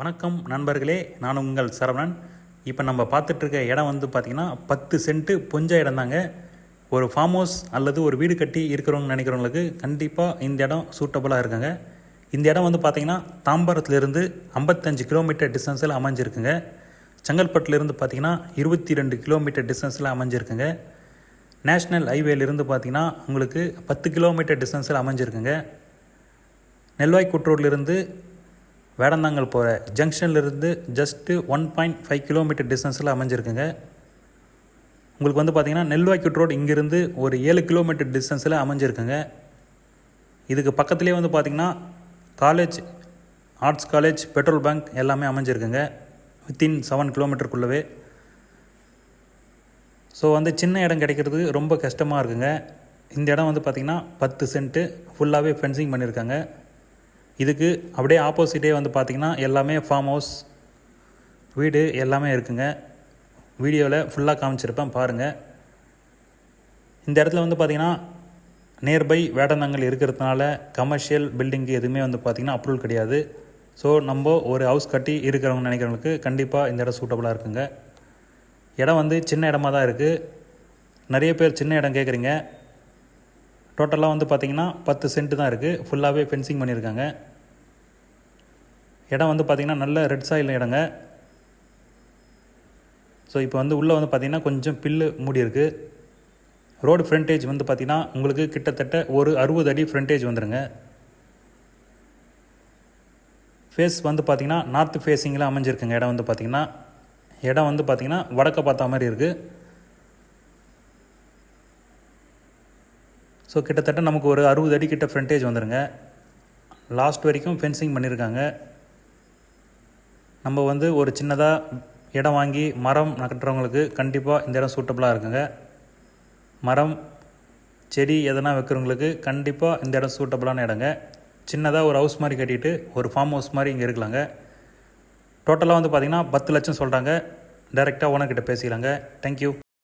வணக்கம் நண்பர்களே நான் உங்கள் சரவணன். இப்போ நம்ம பார்த்துட்ருக்க இடம் வந்து பார்த்திங்கன்னா பத்து சென்ட்டு பொஞ்ச இடம் தாங்க. ஒரு ஃபார்ம் ஹவுஸ் அல்லது ஒரு வீடு கட்டி இருக்கிறவங்க நினைக்கிறவங்களுக்கு கண்டிப்பாக இந்த இடம் சூட்டபுளாக இருக்குங்க. இந்த இடம் வந்து பார்த்திங்கன்னா தாம்பரத்துலேருந்து ஐம்பத்தஞ்சு கிலோமீட்டர் டிஸ்டன்ஸில் அமைஞ்சிருக்குங்க. செங்கல்பட்டுலேருந்து பார்த்திங்கன்னா இருபத்தி ரெண்டு கிலோமீட்டர் டிஸ்டன்ஸில் அமைஞ்சிருக்குங்க. நேஷ்னல் ஹைவேலேருந்து பார்த்திங்கன்னா உங்களுக்கு பத்து கிலோமீட்டர் டிஸ்டன்ஸில் அமைஞ்சிருக்குங்க. நெல்வாய்க்குட் ரோட்லேருந்து வேடந்தாங்கல் போகிற ஜங்ஷன்லேருந்து just one point five kilometre டிஸ்டன்ஸில் அமைஞ்சிருக்குங்க. உங்களுக்கு வந்து பார்த்திங்கன்னா நெல்வாய்க்குட் ரோடு இங்கேருந்து ஒரு ஏழு கிலோமீட்டர் டிஸ்டன்ஸில் அமைஞ்சிருக்குங்க. இதுக்கு பக்கத்துலேயே வந்து பார்த்திங்கன்னா college arts college petrol bank எல்லாமே அமைஞ்சிருக்குங்க. வித்தின் செவன் கிலோமீட்டருக்குள்ளவே ஸோ வந்து சின்ன இடம் கிடைக்கிறது ரொம்ப கஷ்டமாக இருக்குங்க. இந்த இடம் வந்து பார்த்திங்கன்னா பத்து சென்ட்டு ஃபுல்லாகவே ஃபென்சிங் பண்ணியிருக்காங்க இதுக்கு அப்படியே ஆப்போசிட்டே வந்து பார்த்திங்கன்னா எல்லாமே ஃபார்ம் ஹவுஸ் வீடு எல்லாமே இருக்குங்க. வீடியோவில் ஃபுல்லாக காமிச்சிருப்பேன் பாருங்கள் இந்த இடத்துல வந்து பார்த்திங்கன்னா நியர்பை வேடந்தாங்கல் இருக்கிறதுனால கமர்ஷியல் பில்டிங்கு எதுவுமே வந்து பார்த்திங்கன்னா அப்ரூவல் கிடையாது. ஸோ நம்ம ஒரு ஹவுஸ் கட்டி இருக்கிறவங்க நினைக்கிறவங்களுக்கு கண்டிப்பாக இந்த இடம் சூட்டபுளாக இருக்குங்க. இடம் வந்து சின்ன இடமா தான் இருக்குது நிறைய பேர் சின்ன இடம் கேட்குறீங்க டோட்டலாக வந்து பார்த்திங்கன்னா பத்து சென்ட் தான் இருக்குது ஃபுல்லாகவே ஃபென்சிங் பண்ணியிருக்காங்க. இடம் வந்து பார்த்திங்கன்னா நல்ல ரெட் சாயில் இடங்க. ஸோ இப்போ வந்து உள்ளே வந்து பார்த்திங்கன்னா கொஞ்சம் பில்லு மூடி இருக்குது ரோடு ஃப்ரண்டேஜ் வந்து பார்த்திங்கன்னா உங்களுக்கு கிட்டத்தட்ட ஒரு அறுபது அடி ஃப்ரண்டேஜ் வந்துடுங்க ஃபேஸ் வந்து பார்த்திங்கன்னா நார்த் ஃபேஸிங்கில் அமைஞ்சிருக்குங்க இடம் வந்து பார்த்திங்கன்னா இடம் வந்து பார்த்திங்கன்னா வடக்க பார்த்த மாதிரி இருக்குது ஸோ கிட்டத்தட்ட நமக்கு ஒரு அறுபது அடி கிட்ட ஃப்ரண்டேஜ் வந்துடுங்க லாஸ்ட் வரைக்கும் ஃபென்சிங் பண்ணியிருக்காங்க நம்ம வந்து ஒரு சின்னதாக இடம் வாங்கி மரம் நகட்டுறவங்களுக்கு கண்டிப்பாக இந்த இடம் சூட்டபுளாக இருக்குங்க. மரம் செடி எதனா வைக்கிறவங்களுக்கு கண்டிப்பாக இந்த இடம் சூட்டபுளான இடங்க. சின்னதாக ஒரு ஹவுஸ் மாதிரி கட்டிட்டு ஒரு ஃபார்ம் ஹவுஸ் மாதிரி இங்கே இருக்கலாங்க. டோட்டலாக வந்து பார்த்திங்கன்னா பத்து லட்சம் சொல்கிறாங்க டைரெக்டாக ஓனர்கிட்ட பேசிக்கலாங்க. தேங்க்யூ